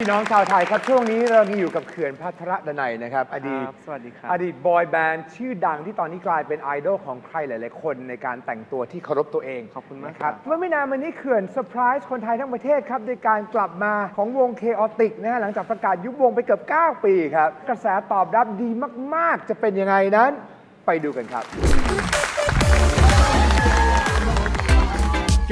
พี่น้องชาวไทยครับ ช่วงนี้เราอยู่กับเขื่อนพัทรดนัยนะครับ อดีตครับสวัสดีครับ อดีตบอยแบนด์ชื่อดังที่ตอนนี้กลายเป็นไอดอลของใครหลาย ๆ คนในการแต่งตัวที่เคารพตัวเองขอบคุณมากนะครับ เมื่อไม่นานมานี้เขื่อนเซอร์ไพรส์คนไทยทั้งประเทศครับด้วยการกลับมาของวงเคออติกนะฮะหลังจากประกาศยุบวงไปเกือบ 9 ปีครับ กระแสตอบรับดีมาก ๆ จะเป็นยังไงนั้น ไปดูกันครับ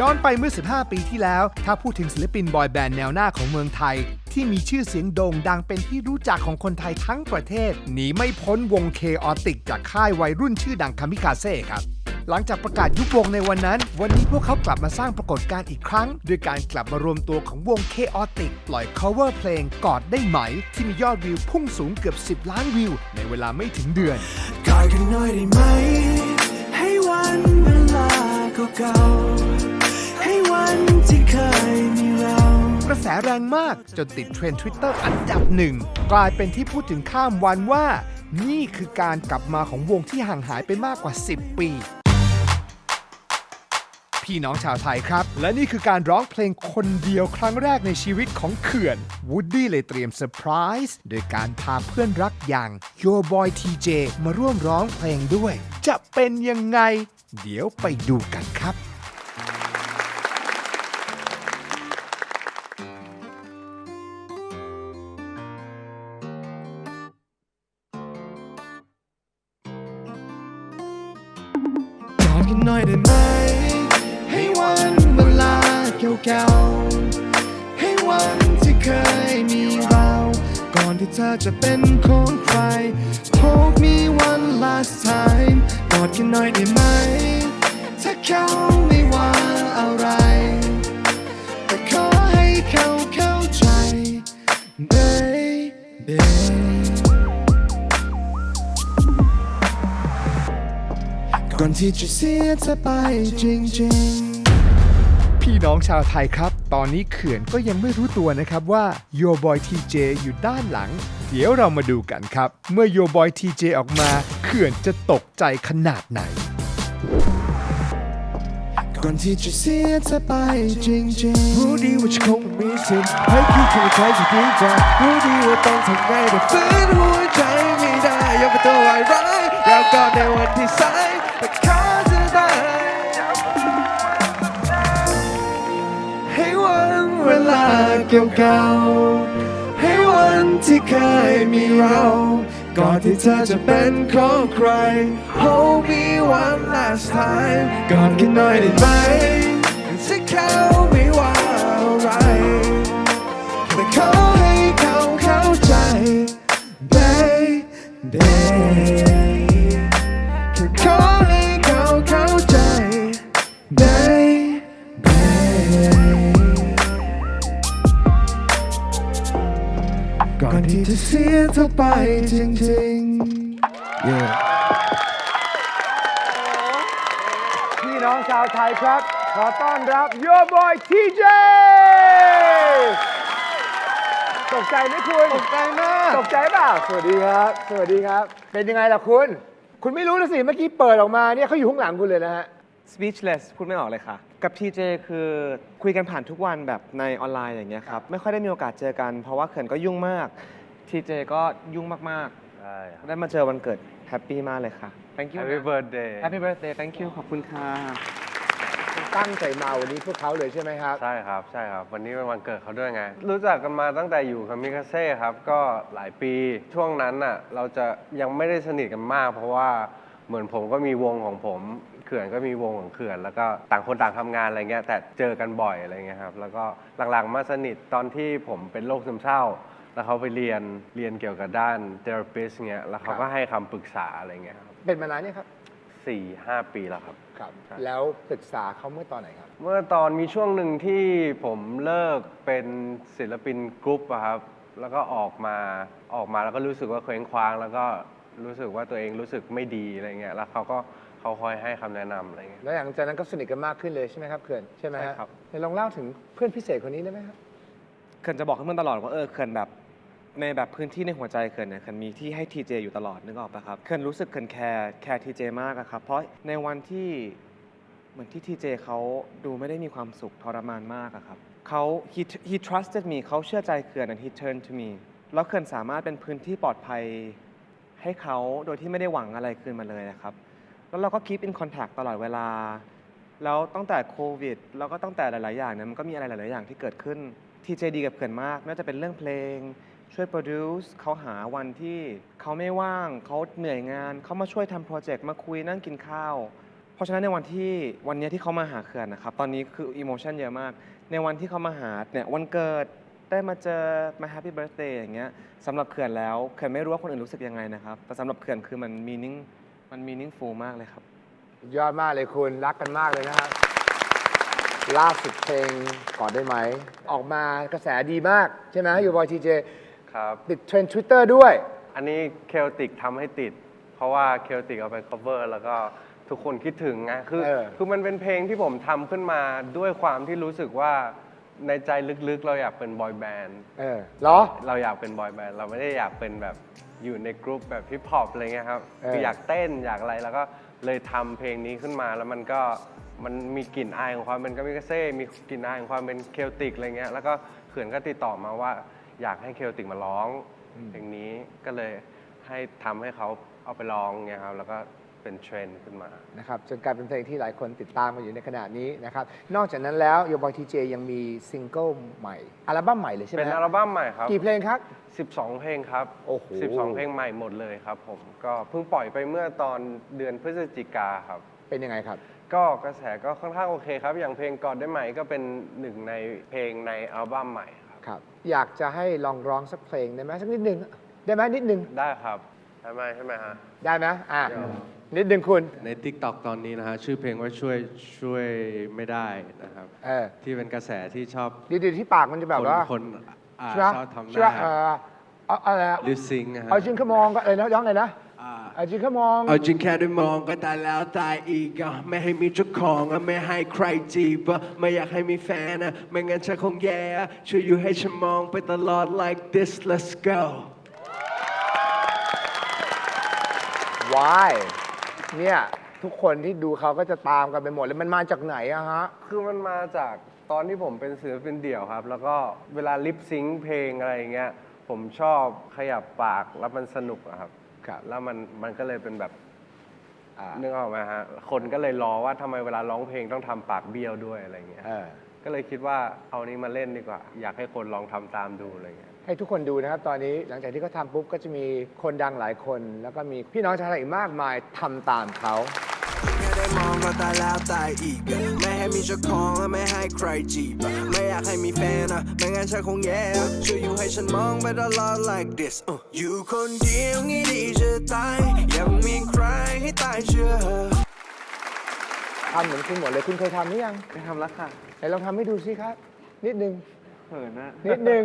ย้อนไปเมื่อ 15 ปีที่แล้ว ถ้าพูดถึงศิลปินบอยแบนด์แนวหน้าของเมืองไทย ที่มีชื่อเสียงโด่งดังเป็นที่รู้จักของคนไทยทั้งประเทศหนีไม่พ้นวงเคออติกจากค่ายวัยรุ่นชื่อดังคามิคาเซ่ครับ หลังจากประกาศยุบวงในวันนั้น วันนี้พวกเขากลับมาสร้างปรากฏการณ์อีกครั้ง ด้วยการกลับมารวมตัวของวงเคออติกปล่อย cover เพลงกอดได้ไหม ที่มียอดวิวพุ่งสูงเกือบ 10 ล้านวิว ในเวลาไม่ถึงเดือนกอดกันหน่อยได้ไหมให้วันเวลาเก่า ให้วันที่เคยมีเรา กระแสแรงมากจนติดเทรนด์ Twitter อันดับหนึ่ง กลายเป็นที่พูดถึงข้ามวันว่า นี่คือการกลับมาของวงที่ห่างหายไปมากกว่า 10 ปี พี่น้องชาวไทยครับ และนี่คือการร้องเพลงคนเดียวครั้งแรกในชีวิตของเขื่อนวูดดี้เลยเตรียมเซอร์ไพรส์โดยการพาเพื่อนรักอย่าง Your Boy TJ มาร่วมร้องเพลงด้วย จะเป็นยังไง เดี๋ยวไปดูกันครับ หน่อยได้ไหม ให้วันเวลาเก่าๆ ให้วันที่เคยมีเรา ก่อนที่เธอจะเป็นของใคร Hold me one last time กอดกันหน่อยได้ไหม ถ้าเขาไม่ว่าอะไร แต่ขอให้เขาเข้าใจ baby ก่อนที่จะเสียเธอไปจริงๆ พี่น้องชาวไทยครับ ตอนนี้เขื่อนก็ยังไม่รู้ตัวนะครับว่า Your Boy TJ อยู่ด้านหลัง เดี๋ยวเรามาดูกันครับ เมื่อ Your Boy TJ ออกมา เขื่อนจะตกใจขนาดไหน ก่อนที่จะเสียเธอไปจริงๆ รู้ดีว่าฉันคงไม่มีสิทธิ์ให้คิดถึงใครที่ดีกว่ารู้ดีว่าต้องทำไงแต่ฝืนหัวใจไม่ได้ยอมเป็นตัวร้ายร้ายแล้วก็ในวันที่สายแต่ขอจะได้ ให้วันเวลาเก่าๆให้วันที่เคยมีเรา ก่อนที่เธอจะเป็นของใคร Hold me one last time ก่อดกันหน่อยได้ไหมที่เขาไม่ว่าอะไรแต่ขอให้เขาเข้าใจ baby ที่จะเสียเธอไปจริงๆ yeah. พี่น้องชาวไทยครับ ขอต้อนรับ Your Boy TJ ตกใจไหมคุณตกใจมากตกใจเปล่าสวัสดีครับ สวัสดีครับ เป็นยังไงล่ะคุณ คุณไม่รู้นะสิเมื่อกี้เปิดออกมาเนี่ยเขาอยู่ข้างหลังคุณเลยนะฮะ speechless พูดไม่ออกเลยค่ะ กับ TJ คือคุยกันผ่านทุกวันแบบในออนไลน์อย่างเงี้ยครับ ไม่ค่อยได้มีโอกาสเจอกัน เพราะว่าเขินก็ยุ่งมาก TJ ก็ยุ่งมากใช่ครับๆได้มาเจอวันเกิดแฮปปี้มากเลยค่ะ thank you Happy birthday Happy birthday thank you ขอบคุณค่ะตั้งใจมาวันนี้พวกเขาเลยใช่ไหมครับ ใช่ครับใช่ครับ วันนี้เป็นวันเกิดเขาด้วยไง รู้จักกันมาตั้งแต่อยู่คามิคาเซ่ครับ ก็หลายปีช่วงนั้นน่ะ เราจะยังไม่ได้สนิทกันมาก เพราะว่าเหมือนผมก็มีวงของผม เขื่อนก็มีวงของเขื่อน แล้วก็ต่างคนต่างทำงานอะไรเงี้ยแต่เจอกันบ่อยอะไรเงี้ยครับแล้วก็หลังๆมาสนิทตอนที่ผมเป็นโรคซึมเศร้า แล้วเขาไปเรียนเรียนเกี่ยวกับด้าน therapist เงี้ยแล้วเขาก็ให้คำปรึกษาอะไรเงี้ยครับเป็นมานานเนี่ยครับสี่ห้าปีแล้วครับ ครับ แล้วปรึกษาเขาเมื่อตอนไหนครับ เมื่อตอนมีช่วงหนึ่งที่ผมเลิกเป็นศิลปินกรุ๊ปอะครับ แล้วก็ออกมาออกมาแล้วก็รู้สึกว่าเคว้งคว้าง แล้วก็รู้สึกว่าตัวเองรู้สึกไม่ดีอะไรเงี้ยแล้วเขาก็เขาคอยให้คำแนะนำอะไรเงี้ย แล้วหลังจากนั้นก็สนิทกันมากขึ้นเลยใช่ไหมครับเขื่อนใช่ไหมฮะใช่ครับ เดี๋ยวลองเล่าถึงเพื่อนพิเศษคนนี้ได้ไหมครับ เขินจะบอกให้เพื่อนตลอดว่าเออเขินแบบ ในแบบพื้นที่ในหัวใจเขินเนี่ยเขินมีที่ให้ TJ อยู่ตลอดนึกออกปะครับเขินรู้สึกเขินแคร์แคร์ TJ มากอะครับเพราะในวันที่เหมือนที่ TJ เจเขาดูไม่ได้มีความสุขทรมานมากอะครับเขา he he trusted me เขาเชื่อใจเขื่อน and he turned to me แล้วเขื่อนสามารถเป็นพื้นที่ปลอดภัยให้เขาโดยที่ไม่ได้หวังอะไรคืนมาเลยนะครับ แล้วเราก็ keep in contact ตลอดเวลา แล้วตั้งแต่โควิด แล้วก็ตั้งแต่หลาย ๆ อย่างเนี่ยมันก็มีอะไรหลาย ๆ อย่างที่เกิดขึ้นทีเจดีกับเขื่อนมากไม่ว่าจะเป็นเรื่องเพลง ช่วย produce เขาหาวันที่เขาไม่ว่างเขาเหนื่อยงานเขามาช่วยทำโปรเจกต์มาคุยนั่งกินข้าว เพราะฉะนั้นในวันที่วันนี้ที่เขามาหาเขื่อนนะครับ ตอนนี้คืออิโมชันเยอะมาก ในวันที่เขามาหาเนี่ยวันเกิดได้มาเจอมาแฮปปี้เบิร์ a เดย์อย่างเงี้ยสำหรับเขื่อนแล้วเขื่อนไม่รู้ว่าคนอื่นรู้สึกยังไงนะครับ แต่สำหรับเขื่อนคือมันมีนิ่งมันมีนิ่งฟูมากเลยครับ ยอดมากเลยคุณรักกันมากเลยนะครับ ล่าสุดเพลงก่อนได้ไหม ออกมากระแสดีมาก ใช่ไหมอยู่บอยทีเจ ครับ ติดเทรนด์ทวิตเตอร์ด้วย อันนี้เคลติกทำให้ติด เพราะว่าเคลติกเอาไป cover แล้วก็ทุกคนคิดถึงไงคือ เออ คือมันเป็นเพลงที่ผมทำขึ้นมาด้วยความที่รู้สึกว่าในใจลึกๆ เราอยากเป็นบอยแบนด์ เออเหรอ เราอยากเป็นบอยแบนด์เราไม่ได้อยากเป็นแบบอยู่ในกรุ๊ปแบบฮิปฮอปอะไรเงี้ยครับเออ คืออยากเต้นอยากอะไรแล้วก็เลยทำเพลงนี้ขึ้นมาแล้วมันก็มันมีกลิ่นอายของความเป็นกามิกาเซ่มีกลิ่นอายของความเป็นเคลติกอะไรเงี้ยแล้วก็เขื่อนก็ติดต่อมาว่า อยากให้เคลติกมาร้องเพลงนี้ก็เลยให้ทำให้เขาเอาไปร้องเงี้ยครับแล้วก็เป็นเทรนด์ขึ้นมา นะครับจนกลายเป็นเพลงที่หลายคนติดตามมาอยู่ในขณะนี้นะครับ นอกจากนั้นแล้วโยบอยทีเจยังมีซิงเกิลใหม่ อัลบั้มใหม่เลยใช่ไหมเป็นฮะอัลบั้มใหม่ครับ กี่เพลงครับ 12 เพลงครับ โอ้โห 12 เพลงใหม่หมดเลยครับผม ก็เพิ่งปล่อยไปเมื่อตอนเดือนพฤศจิกาครับ เป็นยังไงครับ ก็กระแสก็ค่อนข้างโอเคครับ อย่างเพลงก่อนได้ไหมก็เป็นหนึ่งในเพลงในอัลบั้มใหม่ครับครับ อยากจะให้ลองร้องสักเพลงได้ไหมสักนิดหนึ่งได้ไหมนิดหนึ่งได้ครับใช่ไหมใช่ไหมฮะ ได้ไหมอะนิดหนึ่งคุณ ใน t ิ k t o k ตอนนี้นะฮะ ชื่อเพลงว่าช่วยช่วยไม่ได้นะครับ เออที่เป็นกระแสที่ชอบดีๆที่ปากมันจะแบบคนว่าคนอ่าใช่ไหมชอบทำหใช่ไหมน้าเออเอาอะไรอะลิปซิงนะฮะเอาจริงขมองก็อะไรนะย้องเลยนะอ่า เอาจริงขมอง เอาจริงแค่ได้มองก็ตายแล้วตายอีกอะไม่ให้มีเจ้าของอะไม่ให้ใครจีบอะไม่อยากให้มีแฟนอะไม่งั้นฉันคงแย่อะช่วยอยู่ให้ฉันมองไปตลอด like this let's go why เนี่ยทุกคนที่ดูเขาก็จะตามกันไปหมดเลยมันมาจากไหนอะฮะ คือมันมาจากตอนที่ผมเป็นศิลปินเดี่ยวครับ แล้วก็เวลาลิปซิงค์เพลงอะไรอย่างเงี้ยผมชอบขยับปากแล้วมันสนุกอะครับ ครับ แล้วมันมันก็เลยเป็นแบบอ่านึกออกไหมฮะคนก็เลยรอว่าทำไมเวลาร้องเพลงต้องทำปากเบี้ยวด้วยอะไรเงี้ยเออก็เลยคิดว่าเอานี้มาเล่นดีกว่า อยากให้คนลองทำตามดูอะไรเงี้ย ให้ทุกคนดูนะครับ ตอนนี้หลังจากที่เขาทำปุ๊บก็จะมีคนดังหลายคน แล้วก็มีพี่น้องชาวไทยอีกมากมายทำตามเขา แค่ได้มองก็ตายแล้วตายอีกอะไม่ให้ มีเจ้าของและไม่ให้ใครจีบอะไม่อยากให้มีแฟนอะไม่งั้นฉันคงแย่อะช่วยอยู่ให้ฉันมองไปตลอด like this uh. อยู่คนเดียวงี้ดีจะตายยังมีใครให้ตายเชื่อทำเหมือนคุณหมดเลยคุณเคยทำหรือยังไม่ทำแล้วค่ะไหนลองทำให้ดูสิครับ นิดนึงเขินนะนิดนึง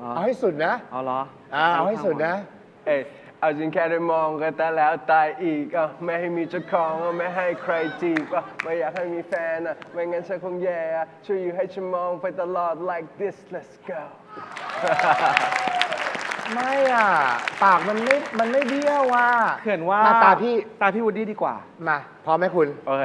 อ๋อเอาให้สุดนะ เอาเหรออ่าเอาให้สุดนะ เอย เอาจริงแค่ได้มองก็ตายแล้วตายอีกอะไม่ให้มีเจ้าของอะไม่ให้ใครจีบอะไม่อยากให้มีแฟนอะไม่งั้นฉันคงแย่อะช่วยอยู่ให้ฉันมองไปตลอด like this let's go ไม่อะ ปากมันไม่มันไม่เบี้ยวว่ะ เขื่อนว่ามาตาพี่ ตาพี่วูดดี้ดีกว่า มา พร้อมไหมคุณ โอเค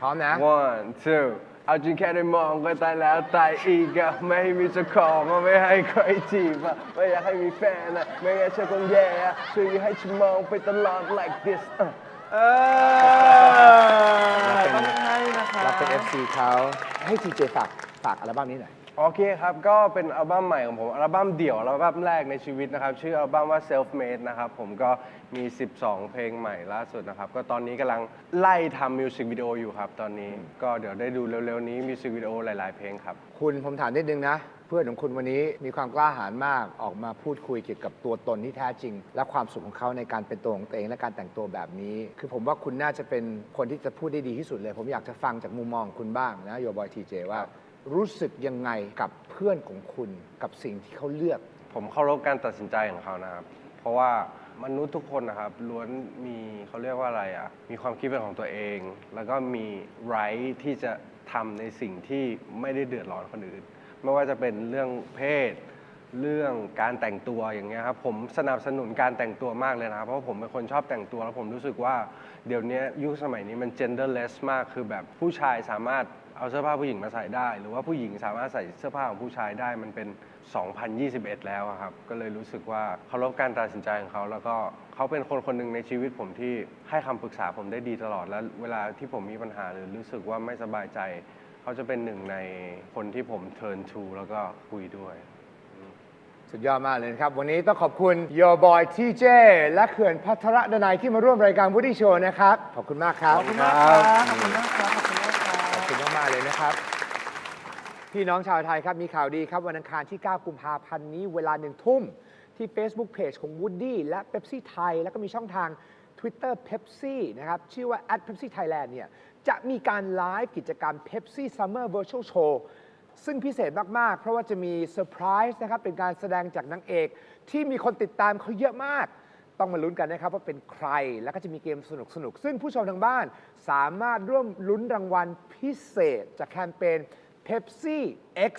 พร้อมนะ one two เอาจริงแค่ได้มองก็ตายแล้วตายอีกอะไม่ให้มีเจ้าของอะไม่ให้ใครจีบอะไม่อยากให้มีแฟนอะไม่งั้นฉันคงแย่อะช่วยอยู่ให้ฉันมองไปตลอด like this อะเออต้องให้นะคะ เราเป็น FC เขาให้ทีเจฝากฝากอัลบั้มนี้หน่อย โอเคครับ ก็เป็นอัลบั้มใหม่ของผม อัลบั้มเดี่ยว อัลบั้มแรกในชีวิตนะครับ ชื่ออัลบั้มว่า self made นะครับ ผมก็มี 12 เพลงใหม่ล่าสุดนะครับ ก็ตอนนี้กำลังไล่ทำมิวสิกวิดีโออยู่ครับ ตอนนี้ ก็เดี๋ยวได้ดูเร็วๆนี้มิวสิกวิดีโอหลาย ๆ เพลงครับ คุณผมถามนิดนึงนะ เพื่อนของคุณวันนี้มีความกล้าหาญมากออกมาพูดคุยเกี่ยวกับตัวตนที่แท้จริง และความสุขของเขาในการเป็นตัวของตัวเองและการแต่งตัวแบบนี้ คือผมว่าคุณน่าจะเป็นคนที่จะพูดได้ดีที่สุดเลย ผมอยากจะฟังจากมุมมองของคุณบ้างนะโยบอยทีเจว่า รู้สึกยังไงกับเพื่อนของคุณกับสิ่งที่เขาเลือก ผมเคารพการตัดสินใจของเขานะครับ เพราะว่ามนุษย์ทุกคนนะครับล้วนมีเขาเรียกว่าอะไรอะ มีความคิดเป็นของตัวเอง แล้วก็มีไรที่จะทำในสิ่งที่ไม่ได้เดือดร้อนคนอื่น ไม่ว่าจะเป็นเรื่องเพศ เรื่องการแต่งตัวอย่างเงี้ยครับผมสนับสนุนการแต่งตัวมากเลยนะครับ เพราะผมเป็นคนชอบแต่งตัวแล้วผมรู้สึกว่าเดี๋ยวนี้ยุคสมัยนี้มัน genderless มากคือแบบผู้ชายสามารถ เอาเสื้อผ้าผู้หญิงมาใส่ได้ หรือว่าผู้หญิงสามารถใส่เสื้อผ้าของผู้ชายได้มันเป็น 2021 แล้วอะครับ ก็เลยรู้สึกว่าเคารพการตัดสินใจของเขา แล้วก็เขาเป็นคนคนหนึ่งในชีวิตผมที่ให้คำปรึกษาผมได้ดีตลอด และเวลาที่ผมมีปัญหาหรือรู้สึกว่าไม่สบายใจ เขาจะเป็นหนึ่งในคนที่ผม turn to แล้วก็คุยด้วย สุดยอดมากเลยนะครับ วันนี้ต้องขอบคุณ Your Boy TJ และเขื่อนพัทรดนัยที่มาร่วมรายการ Woody Show นะครับ ขอบคุณมากครับ ขอบคุณมากครับ ขอบคุณมากครับขอบคุณมากครับ เลยนะครับ พี่น้องชาวไทยครับมีข่าวดีครับ วันอังคารที่ 9 กุมภาพันธ์นี้เวลาหนึ่งทุ่ม ที่ Facebook Page ของ Woody และ Pepsi ไทย แล้วก็มีช่องทาง Twitter Pepsi นะครับ ชื่อว่า @Pepsi Thailand เนี่ยจะมีการไลฟ์กิจกรรม Pepsi Summer Virtual Show ซึ่งพิเศษมาก ๆ เพราะว่าจะมีเซอร์ไพรส์นะครับ เป็นการแสดงจากนางเอก ที่มีคนติดตามเขาเยอะมาก ต้องมาลุ้นกันนะครับว่าเป็นใครแล้วก็จะมีเกมสนุกๆซึ่งผู้ชมทางบ้านสามารถร่วมลุ้นรางวัลพิเศษ จากแคมเปญ Pepsi X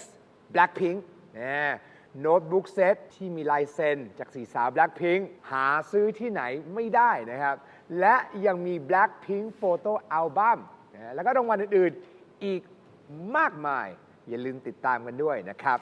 Blackpink นะโน้ตบุ๊กเซตที่มีลายเซ็นจากสีสาว Blackpink หาซื้อที่ไหนไม่ได้นะครับ และยังมี Blackpink Photo Album นะแล้วก็รางวัลอื่น ๆ อีกมากมาย อย่าลืมติดตามกันด้วยนะครับ